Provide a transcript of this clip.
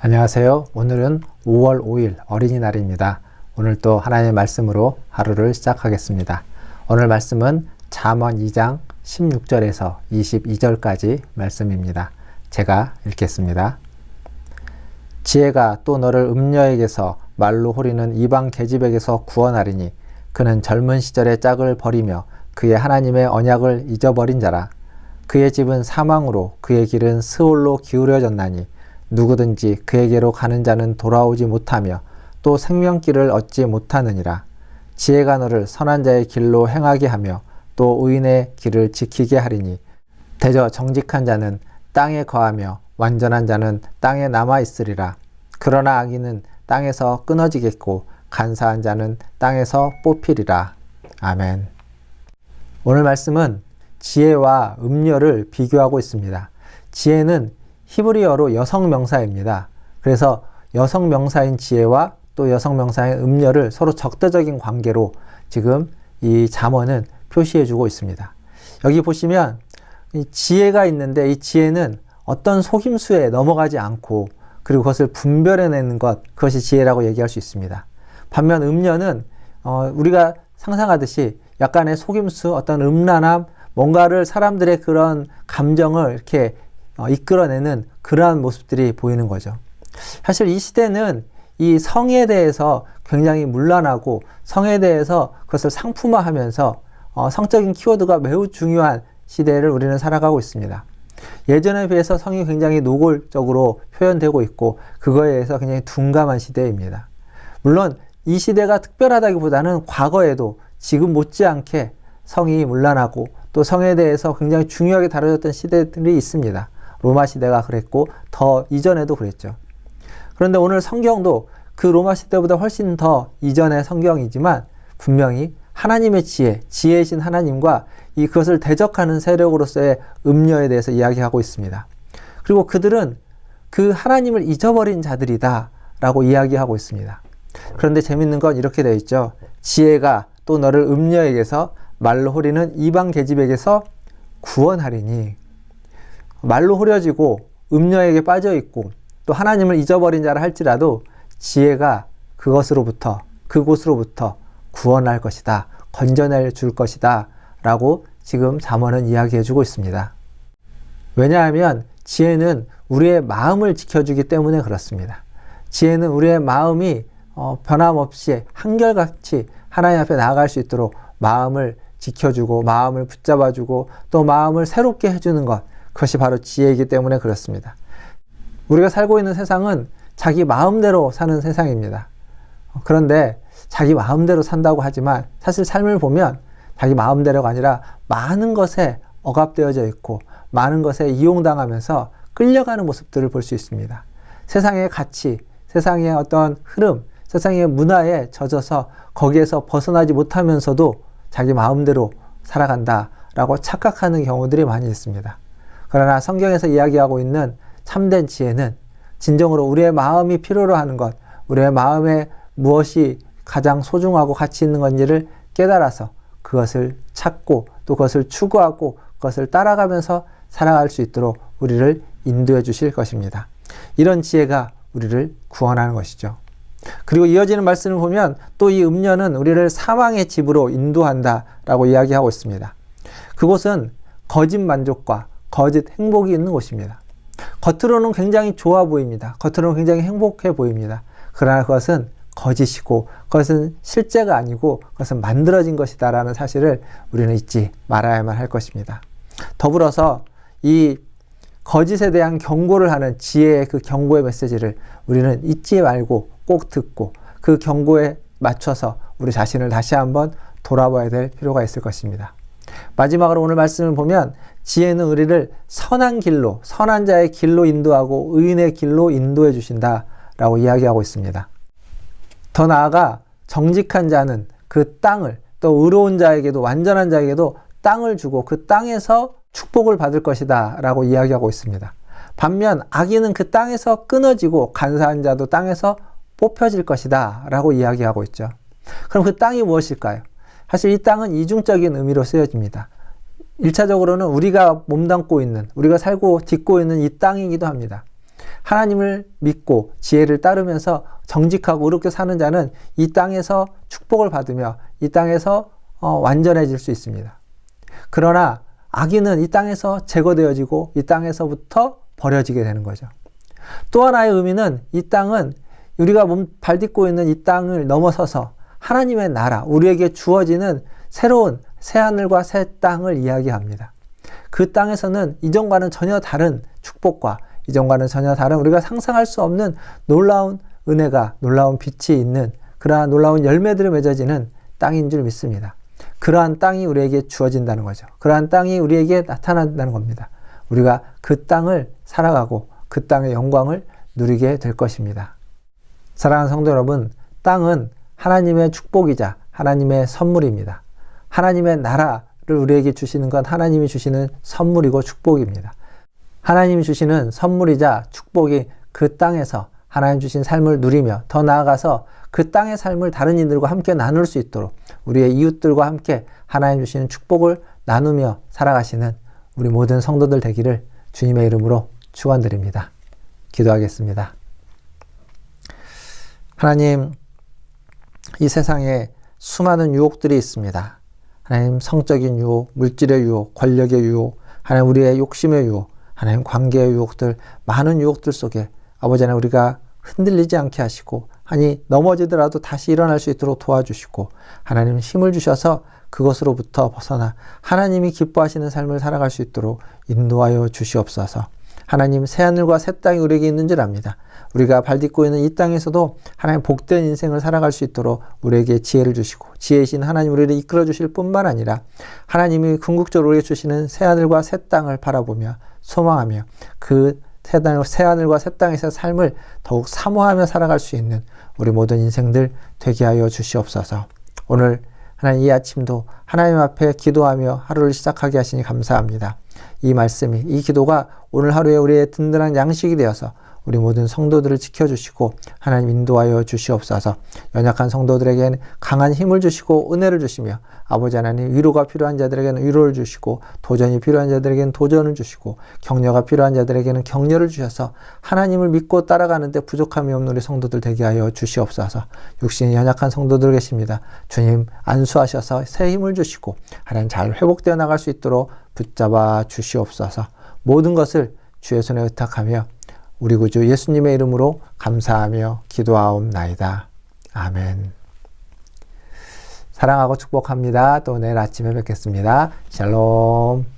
안녕하세요. 오늘은 5월 5일 어린이날입니다. 오늘 또 하나님의 말씀으로 하루를 시작하겠습니다. 오늘 말씀은 잠언 2장 16절에서 22절까지 말씀입니다. 제가 읽겠습니다. 지혜가 또 너를 음녀에게서 말로 호리는 이방 계집에게서 구원하리니 그는 젊은 시절의 짝을 버리며 그의 하나님의 언약을 잊어버린 자라 그의 집은 사망으로 그의 길은 스올로 기울여졌나니 누구든지 그에게로 가는 자는 돌아오지 못하며 또 생명길을 얻지 못하느니라. 지혜가 너를 선한 자의 길로 행하게 하며 또 의인의 길을 지키게 하리니 대저 정직한 자는 땅에 거하며 완전한 자는 땅에 남아 있으리라. 그러나 악인은 땅에서 끊어지겠고 간사한 자는 땅에서 뽑히리라. 아멘. 오늘 말씀은 지혜와 음녀를 비교하고 있습니다. 지혜는 히브리어로 여성 명사입니다. 그래서 여성 명사인 지혜와 또 여성 명사인 음녀를 서로 적대적인 관계로 지금 이 잠언은 표시해 주고 있습니다. 여기 보시면 이 지혜가 있는데 이 지혜는 어떤 속임수에 넘어가지 않고 그리고 그것을 분별해내는 것 그것이 지혜라고 얘기할 수 있습니다. 반면 음녀는 어, 우리가 상상하듯이 약간의 속임수 어떤 음란함 뭔가를 사람들의 그런 감정을 이렇게 어, 이끌어내는 그러한 모습들이 보이는 거죠. 사실 이 시대는 이 성에 대해서 굉장히 문란하고 성에 대해서 그것을 상품화하면서 어, 성적인 키워드가 매우 중요한 시대를 우리는 살아가고 있습니다. 예전에 비해서 성이 굉장히 노골적으로 표현되고 있고 그거에 대해서 굉장히 둔감한 시대입니다. 물론 이 시대가 특별하다기보다는 과거에도 지금 못지않게 성이 문란하고 또 성에 대해서 굉장히 중요하게 다뤄졌던 시대들이 있습니다. 로마 시대가 그랬고 더 이전에도 그랬죠. 그런데 오늘 성경도 그 로마 시대보다 훨씬 더 이전의 성경이지만 분명히 하나님의 지혜, 지혜이신 하나님과 이 그것을 대적하는 세력으로서의 음녀에 대해서 이야기하고 있습니다. 그리고 그들은 그 하나님을 잊어버린 자들이다 라고 이야기하고 있습니다. 그런데 재밌는 건 이렇게 되어 있죠. 지혜가 또 너를 음녀에게서 말로 호리는 이방 계집에게서 구원하리니 말로 호려지고 음녀에게 빠져 있고 또 하나님을 잊어버린 자라 할지라도 지혜가 그것으로부터 그곳으로부터 구원할 것이다. 건져낼 줄 것이다. 라고 지금 잠언은 이야기해 주고 있습니다. 왜냐하면 지혜는 우리의 마음을 지켜주기 때문에 그렇습니다. 지혜는 우리의 마음이 어, 변함없이 한결같이 하나님 앞에 나아갈 수 있도록 마음을 지켜주고 마음을 붙잡아주고 또 마음을 새롭게 해주는 것 그것이 바로 지혜이기 때문에 그렇습니다. 우리가 살고 있는 세상은 자기 마음대로 사는 세상입니다. 그런데 자기 마음대로 산다고 하지만 사실 삶을 보면 자기 마음대로가 아니라 많은 것에 억압되어져 있고 많은 것에 이용당하면서 끌려가는 모습들을 볼 수 있습니다. 세상의 가치, 세상의 어떤 흐름, 세상의 문화에 젖어서 거기에서 벗어나지 못하면서도 자기 마음대로 살아간다라고 착각하는 경우들이 많이 있습니다. 그러나 성경에서 이야기하고 있는 참된 지혜는 진정으로 우리의 마음이 필요로 하는 것, 우리의 마음에 무엇이 가장 소중하고 가치 있는 건지를 깨달아서 그것을 찾고 또 그것을 추구하고 그것을 따라가면서 살아갈 수 있도록 우리를 인도해 주실 것입니다. 이런 지혜가 우리를 구원하는 것이죠. 그리고 이어지는 말씀을 보면 또 이 음녀는 우리를 사망의 집으로 인도한다라고 이야기하고 있습니다. 그곳은 거짓 만족과 거짓 행복이 있는 곳입니다. 겉으로는 굉장히 좋아 보입니다. 겉으로는 굉장히 행복해 보입니다. 그러나 그것은 거짓이고 그것은 실제가 아니고 그것은 만들어진 것이다라는 사실을 우리는 잊지 말아야만 할 것입니다. 더불어서 이 거짓에 대한 경고를 하는 지혜의 그 경고의 메시지를 우리는 잊지 말고 꼭 듣고 그 경고에 맞춰서 우리 자신을 다시 한번 돌아봐야 될 필요가 있을 것입니다. 마지막으로 오늘 말씀을 보면 지혜는 우리를 선한 길로, 선한 자의 길로 인도하고 의인의 길로 인도해 주신다 라고 이야기하고 있습니다. 더 나아가 정직한 자는 그 땅을 또 의로운 자에게도 완전한 자에게도 땅을 주고 그 땅에서 축복을 받을 것이다 라고 이야기하고 있습니다. 반면 악인은 그 땅에서 끊어지고 간사한 자도 땅에서 뽑혀질 것이다 라고 이야기하고 있죠. 그럼 그 땅이 무엇일까요? 사실 이 땅은 이중적인 의미로 쓰여집니다. 1차적으로는 우리가 몸담고 있는, 우리가 살고 딛고 있는 이 땅이기도 합니다. 하나님을 믿고 지혜를 따르면서 정직하고 의롭게 사는 자는 이 땅에서 축복을 받으며 이 땅에서 어, 완전해질 수 있습니다. 그러나 악인은 이 땅에서 제거되어지고 이 땅에서부터 버려지게 되는 거죠. 또 하나의 의미는 이 땅은 우리가 몸 발딛고 있는 이 땅을 넘어서서 하나님의 나라, 우리에게 주어지는 새로운 새하늘과 새 땅을 이야기합니다. 그 땅에서는 이전과는 전혀 다른 축복과 이전과는 전혀 다른 우리가 상상할 수 없는 놀라운 은혜가 놀라운 빛이 있는 그러한 놀라운 열매들을 맺어지는 땅인 줄 믿습니다. 그러한 땅이 우리에게 주어진다는 거죠. 그러한 땅이 우리에게 나타난다는 겁니다. 우리가 그 땅을 살아가고 그 땅의 영광을 누리게 될 것입니다. 사랑하는 성도 여러분, 땅은 하나님의 축복이자 하나님의 선물입니다. 하나님의 나라를 우리에게 주시는 건 하나님이 주시는 선물이고 축복입니다. 하나님이 주시는 선물이자 축복이 그 땅에서 하나님 주신 삶을 누리며 더 나아가서 그 땅의 삶을 다른 이들과 함께 나눌 수 있도록 우리의 이웃들과 함께 하나님 주시는 축복을 나누며 살아가시는 우리 모든 성도들 되기를 주님의 이름으로 축원드립니다. 기도하겠습니다. 하나님, 이 세상에 수많은 유혹들이 있습니다. 하나님, 성적인 유혹, 물질의 유혹, 권력의 유혹, 하나님, 우리의 욕심의 유혹, 하나님, 관계의 유혹들, 많은 유혹들 속에 아버지 하나님, 우리가 흔들리지 않게 하시고, 아니, 넘어지더라도 다시 일어날 수 있도록 도와주시고, 하나님 힘을 주셔서 그것으로부터 벗어나 하나님이 기뻐하시는 삶을 살아갈 수 있도록 인도하여 주시옵소서. 하나님 새하늘과 새 땅이 우리에게 있는 줄 압니다. 우리가 발딛고 있는 이 땅에서도 하나님 복된 인생을 살아갈 수 있도록 우리에게 지혜를 주시고 지혜이신 하나님 우리를 이끌어 주실 뿐만 아니라 하나님이 궁극적으로 우리에게 주시는 새하늘과 새 땅을 바라보며 소망하며 그 새하늘, 새하늘과 새 땅에서 삶을 더욱 사모하며 살아갈 수 있는 우리 모든 인생들 되게 하여 주시옵소서. 오늘 하나님 이 아침도 하나님 앞에 기도하며 하루를 시작하게 하시니 감사합니다. 이 말씀이, 이 기도가 오늘 하루에 우리의 든든한 양식이 되어서 우리 모든 성도들을 지켜주시고 하나님 인도하여 주시옵소서. 연약한 성도들에게는 강한 힘을 주시고 은혜를 주시며 아버지 하나님 위로가 필요한 자들에게는 위로를 주시고 도전이 필요한 자들에게는 도전을 주시고 격려가 필요한 자들에게는 격려를 주셔서 하나님을 믿고 따라가는데 부족함이 없는 우리 성도들 되게 하여 주시옵소서. 육신이 연약한 성도들 계십니다. 주님 안수하셔서 새 힘을 주시고 하나님 잘 회복되어 나갈 수 있도록 붙잡아 주시옵소서. 모든 것을 주의 손에 의탁하며 우리 구주 예수님의 이름으로 감사하며 기도하옵나이다. 아멘. 사랑하고 축복합니다. 또 내일 아침에 뵙겠습니다. 샬롬.